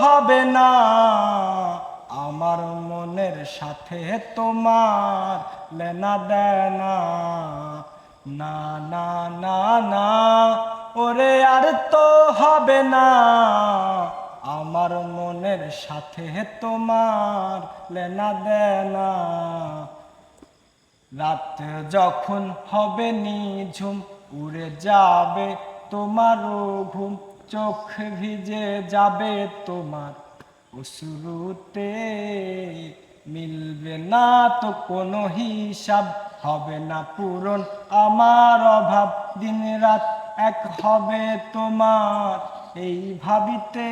হবে না। আমার মনের সাথে তোমার লেনা দেনা না না না না, ওরে আর তো হবে না। আমার মনের সাথে তোমার লেনা দেনা রাত যখন হবে নিঝুম উড়ে যাবে তোমারও ঘুম। চোখ ভিজে যাবে তোমার অসুরুতে মিলবে না তো কোনো হিসাব, হবে না পূরণ আমার অভাব। দিন রাত এক হবে তোমার, এই ভাবিতে